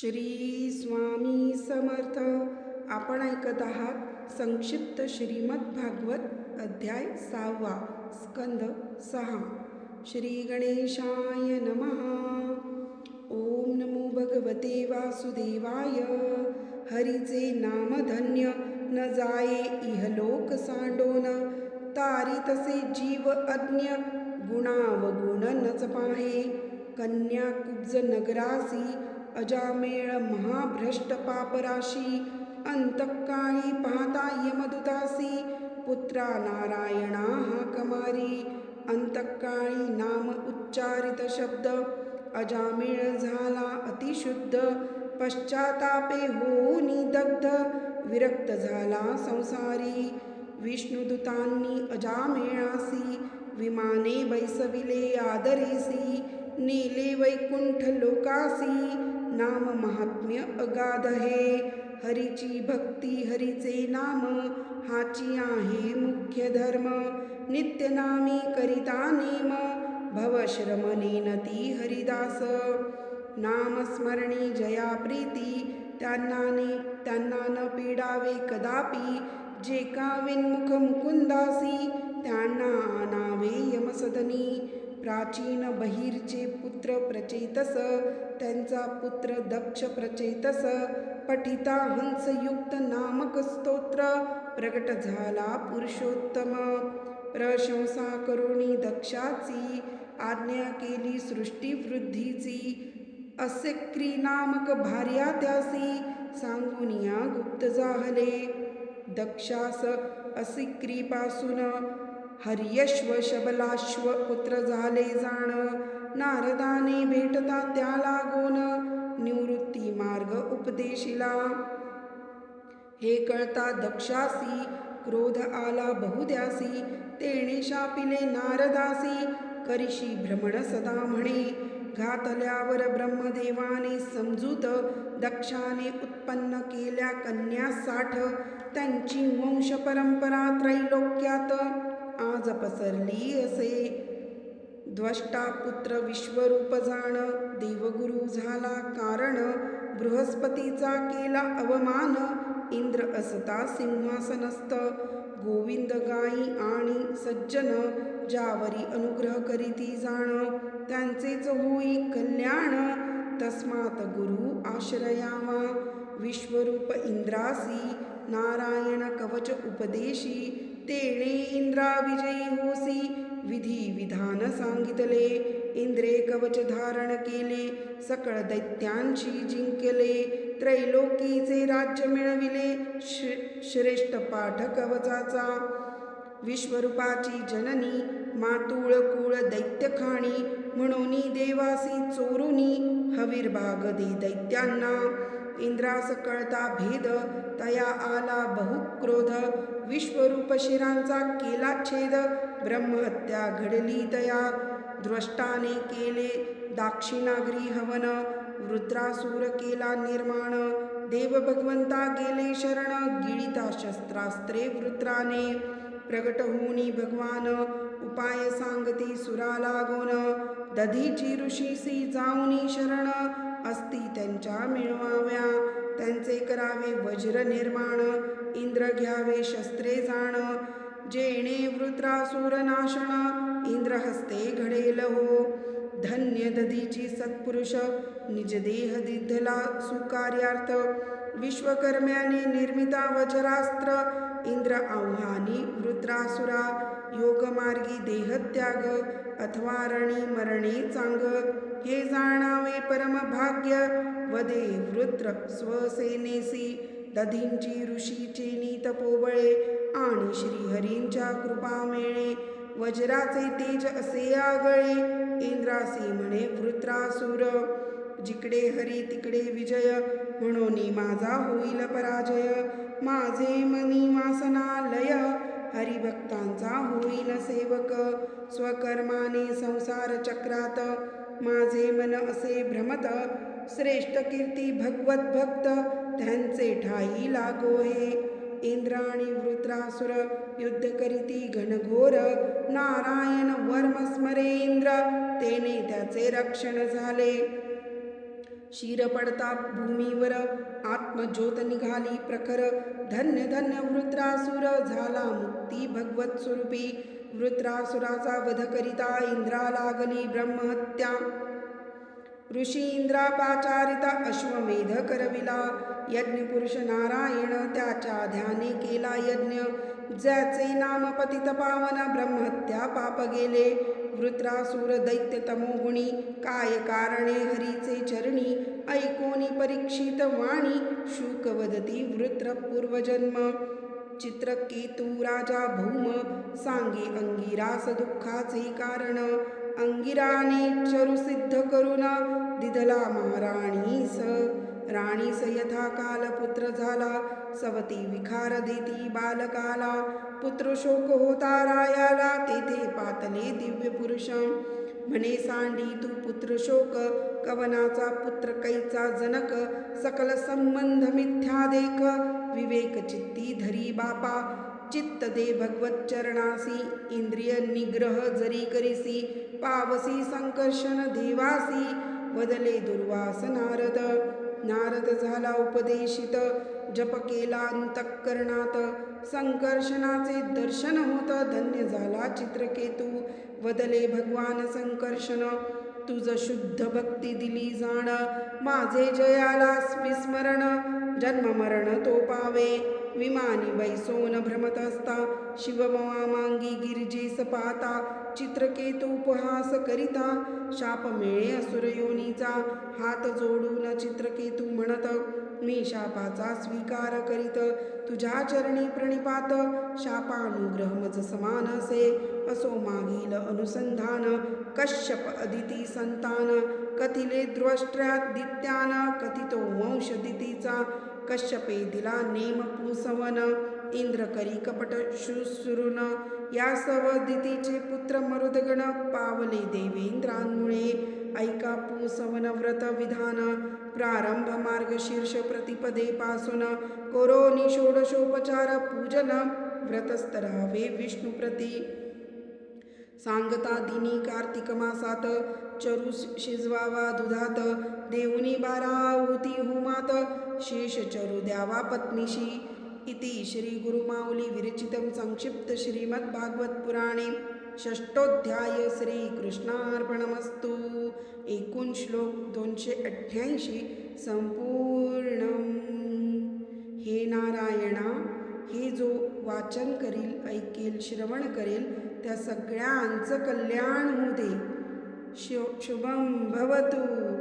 श्री स्वामी समर्थ. आपण ऐकत आहात संक्षिप्त श्रीमद भागवत अध्याय सहावा स्कंद सहा. श्री गणेशाय नमः. ओम नमो भगवते वासुदेवाय. हरीचे नाम धन्य न जाये इहलोक सांडोन. तारी तसे जीव अज्ञ गुणावगुण नच पाहे. कन्या कुब्ज नगरासी अजामेळ महाभ्रष्ट पापराशी अंतकाळी पाहता यमदुतासी पुत्रा नारायणा कमारी। अंतकाळी नाम उच्चारित शब्द अजामिळ झाला अतिशुद्ध, पश्चातापे होऊनी दग्ध विरक्त झाला संसारी। विष्णुदूतांनी अजामेळासी विमाने बैसविले, आदरेसी, नेले वैकुंठ लोकासी नाम महात्म्य अगाध हे हरीची भक्ती हरीचे नाम हाची आहे मुख्य धर्म. नित्यनामी करिता नेम भवश्रमणे नती हरिदास. नामस्मरणी जया प्रीती त्यांना ने त्यांना न पीडावे कदापि. जे का विन्मुख मुकुंदासी त्यांना आनावे यमसदनी. प्राचीन बहिरचे पुत्र प्रचेतस त्यांचा पुत्र दक्ष प्रचेतस पठिता हंसयुक्त नामक स्तोत्र प्रगट झाला पुरुषोत्तम. प्रशंसा करुणी दक्षाची आज्ञा केली सृष्टीवृद्धीची असे नामक भार्या त्यासी सांगुनिया गुप्त जाहले. दक्षास असिक्रीपासून हर्यश्व शबलाश्व पुत्र झाले जाण. नारदाने भेटता त्या लागोन निवृत्ती मार्ग उपदेशिला. हे कळता दक्षासी क्रोध आला बहुद्यासी. तेणे शापिले नारदासी. करिशी भ्रमण सदा म्हणे. घातल्यावर ब्रह्मदेवाने समजूत दक्षाने उत्पन्न केल्या कन्या साठ त्यांची वंश परंपरा त्रैलोक्यात आज पसरली असे. द्वष्टा पुत्र विश्वरूप जाण देवगुरु झाला कारण बृहस्पतीचा केला अवमान इंद्र असता सिंहासनस्थ गोविंद गाई आणि सज्जन ज्यावरी अनुग्रह करीती जाण त्यांचेच होई कल्याण तस्मात गुरु आश्रयावा विश्वरूप इंद्रासी नारायण कवच उपदेशी तेणे इंद्रा विजयी होसी विधी विधान सांगितले इंद्रे कवच धारण केले सकळ दैत्यांशी जिंकले त्रैलोकीचे राज्य मिळविले श्रेष्ठ पाठ कवचाचा. विश्वरूपाची जननी मातुळ कुळ दैत्यखाणी म्हणून देवासी चोरुनी हवीरभाग दे दैत्यांना. इंद्रास कळता भेद तया आला बहुक्रोध विश्वरूप शिरांचा केला छेद ब्रह्महत्या घडली तया द्रष्टाने केले दाक्षिणागरी हवन वृत्रासूर केला निर्माण देव भगवंता गेले शरण गिळिता शस्त्रास्त्रे वृत्राने प्रगट होनी भगवान उपाय सांगती सुरा लागोन दधीची ऋषीसी जाऊनी शरण असती त्यांच्या मिळवाव्या. त्यांचे करावे वज्र निर्माण इंद्र घ्यावे शस्त्रे जाण. जेणे वृत्रासुर नाशण इंद्र हस्ते घडेल हो. धन्य दधीची सत्पुरुष निज देह दिद्धला सुकार्यार्थ. विश्वकर्म्याने निर्मिता वज्रास्त्र इंद्र आव्हानी वृत्रासुरा. योगमार्गी देहत्याग अथवा रणी मरणे चांग. हे जाणावे परमभाग्य. वदे वृत्र स्वसेनेसी. दधींची ऋषीचे नीत पोबळे. आणि श्रीहरींच्या कृपा मेळे. वज्राचे तेज असे आगळे. इंद्रासी म्हणे वृत्रासुर. जिकडे हरी तिकडे विजय. म्हणून माझा होईल पराजय. माझे मनी वासनालय. हरिभक्तांचा होईल सेवक. स्वकर्माने संसार चक्रात. माझे मन असे भ्रमत श्रेष्ठ कीर्ती भगवत भक्त त्यांचे ठाई लागो हे इंद्र आणि वृत्रासुर युद्ध करीती घनघोर नारायण वर्म स्मरे इंद्र तेने त्याचे रक्षण झाले. शिर पडता भूमीवर आत्मज्योत निघाली प्रखर. धन्य धन्य वृत्रासुर झाला मुक्ती भगवत स्वरूपी. वृत्रासुराचा वध करिता इंद्रा लागली ब्रह्महत्या। ऋषी इंद्रापाचारिता अश्वमेध करविला यज्ञपुरुष नारायण त्याच्या ध्याने केला यज्ञ। ज्याचे नाम पतित पावन ब्रह्महत्या पाप गेले। वृत्रासुर दैत्य तमोगुणी काय कारणे हरीचे चरणी। ऐकोनी परीक्षित वाणी शुक वदती वृत्र पूर्वजन्म। चित्रकेतू राजा भौम सांगे अंगिरास दुःखाचे कारण. अंगिराने चरुसिद्ध करून दिधला महाराणीस. राणीस यथा काल पुत्र झाला सवती विखार देती बालकाला. पुत्र शोक होता रायाला तेथे पातले दिव्य पुरुष. म्हणे सांडी तू पुत्र शोक कवनाचा पुत्र कैचा जनक सकल संबंध मिथ्या देख. विवेक चित्ती धरी बापा. चित्त दे भगवत चरणासी इंद्रिय निग्रह जरी करीसी पावसी संकर्षण देवासी. वदले दुर्वास नारद. नारद झाला उपदेशित. जप केला अंतःकरणात. संकर्षणाचे दर्शन होत धन्य झाला चित्रकेतू. वदले भगवान संकर्षण. तुझ शुद्ध भक्ती दिली जाण. माझे जयाला विस्मरण. जन्म मरण तो पावे विमानी बैसोन भ्रमत असता शिवमवा मांगी गिरिजेस पाहता चित्रकेतू उपहास करिता शाप मिळे असुर योनीचा। हात जोडून चित्रकेतू म्हणत। मी शापाचा स्वीकार करीत। तुझ्या चरणी प्रणिपात। शापानुग्रह मज समान असे। असो मागील अनुसंधान। कश्यप अदिती संतान। कथिले द्रष्ट्र्यादित्यान कथितो वंश दितीचा कश्यपे दिला नेम पुसवन इंद्र करी कपट शुसुरुन या सवदितीचे पुत्र मरुदगण पावले देवेंद्रांमुळे ऐका पुसवन व्रत विधान प्रारंभ मार्ग शीर्ष प्रतिपदे पासून कोरोनी षोडशोपचार पूजन व्रतस्तरावे विष्णुप्रती. सांगता दिनी कार्तिक मासात चरु शिजवावा दुधात देऊनी बारा आहुती होमात शेष चरु द्यावा पत्नीशी इति श्री गुरुमाऊली विरचितं संक्षिप्त श्रीमद्भागवत पुराणे षष्टोध्याय श्रीकृष्णार्पणमस्तु एकूण श्लोक दोनशे अठ्ठ्याऐंशी संपूर्ण हे नारायणा वाचन करील ऐकेल श्रवण करेल त्या सगळ्यांचं कल्याण होऊ दे. शु शुभम भवतू.